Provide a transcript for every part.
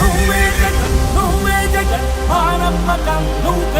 నువ్వే జగన్ నువ్వే జగన్ మా నమ్మకం నువ్వే జగన్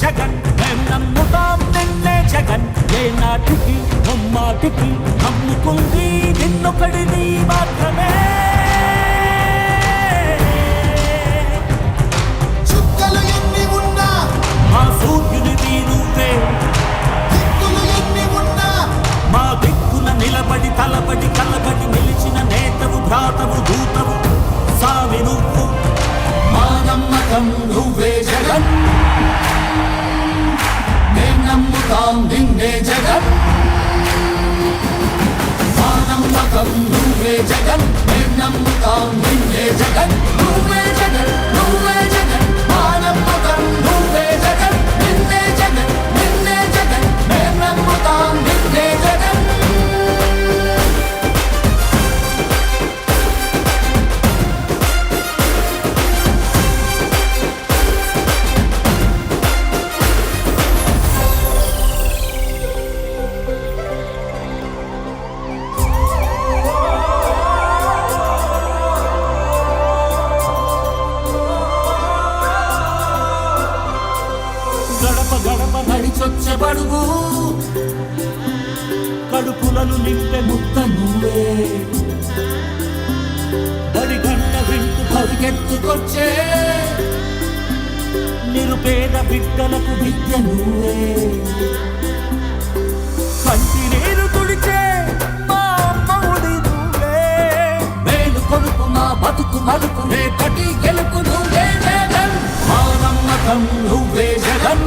జగన్. మేం నమ్ముతాం నిన్నే జగన్. ఏ నాటికి నమ్మాటికి నమ్ముకుంది నిన్నొకడిని మాత్రమే. చుక్కలు ఎన్ని ఉన్నా మా సూర్యునిది నువ్వే దిక్కులు ఎన్ని ఉన్నా మా దిక్కున నిలబడి తలబడి కలబడి నిలిచిన నేతవు భ్రాతవు దూతవు సామి నువ్వు. మా నమ్మకం నువ్వే జగన్. నమ్మకం నువ్వే జగన్ మేం నమ్ముతాం నిన్నే జగన్ నువ్వే జగన్. బడుగు కడుపులను నింపే ముక్త నువ్వే. బడి గంట వింటూ పరిగెత్తుకొచ్చే. నిరుపేద బిడ్డలకు విద్య నువ్వే. కంటి నీరు తుడిచే మా అమ్మఒడి నువ్వే. మేలు కొడుకు మా బతుకు మలుపు రేపటి గెలుపు నువ్వే జగన్. మా నమ్మకం నువ్వే జగన్.